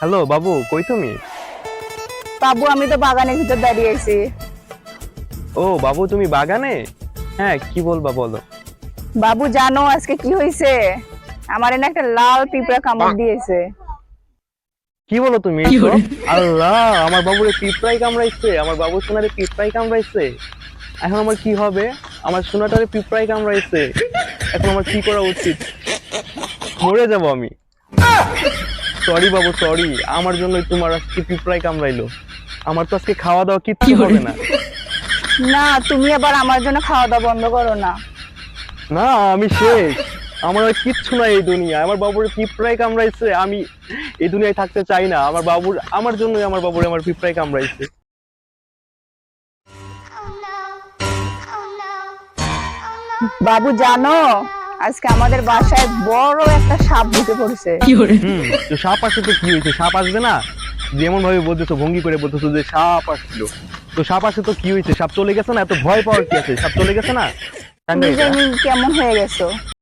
Hello বাবু কই তুমি? বাবু আমি তো বাগানের ভিতর দাঁড়িয়ে আছি। ও বাবু তুমি বাগানে? হ্যাঁ কি বলবা বলো। বাবু জানো আজকে কি হয়েছে? আমার এনে একটা লাল পিঁপড়া কামড় দিয়েছে। কি বলো তুমি আল্লাহ আমার বাবুরে পিঁপড়াই কামড়াইছে আমার বাবু সোনারে পিঁপড়াই কামড়াইছে। এখন আমার কি হবে? আমার সোনাটারে পিঁপড়াই কামড়াইছে। এখন আমার কি করা উচিত? মরে যাব আমি। সরি বাবু সরি আমার জন্যই তোমার আজকে পিঁপড়াই কামড়াইলো। আমার তো আজকে খাওয়া দাওয়া কিচ্ছু হবে না। না তুমি আবার আমার জন্য খাওয়া দাওয়া বন্ধ করো না। না আমি শেষ। আমার আর কিচ্ছু নাই এই দুনিয়ায় আমার বাবুর পিঁপড়াই কামড়াইছে। আমি এই দুনিয়ায় থাকতে চাই না। আমার বাবুর আমার জন্যই আমার বাবুর আমার পিঁপড়াই কামড়াইছে। বাবু জানো? আজকে আমাদের বাসায় বড় একটা সাপ ঢুকে পড়েছে। হুম তো সাপ আসছে তো কি হয়েছে? সাপ আসবে না? যেমন ভাবে বলতেছো ভঙ্গি করে বলতেছো যে সাপ আসছিল। তো সাপ আসছে তো কি হয়েছে? সাপ চলে গেছে না? এত ভয় পাওয়ার কি আছে? সাপ চলে গেছে না? জানি কেমন হয়ে গেছো।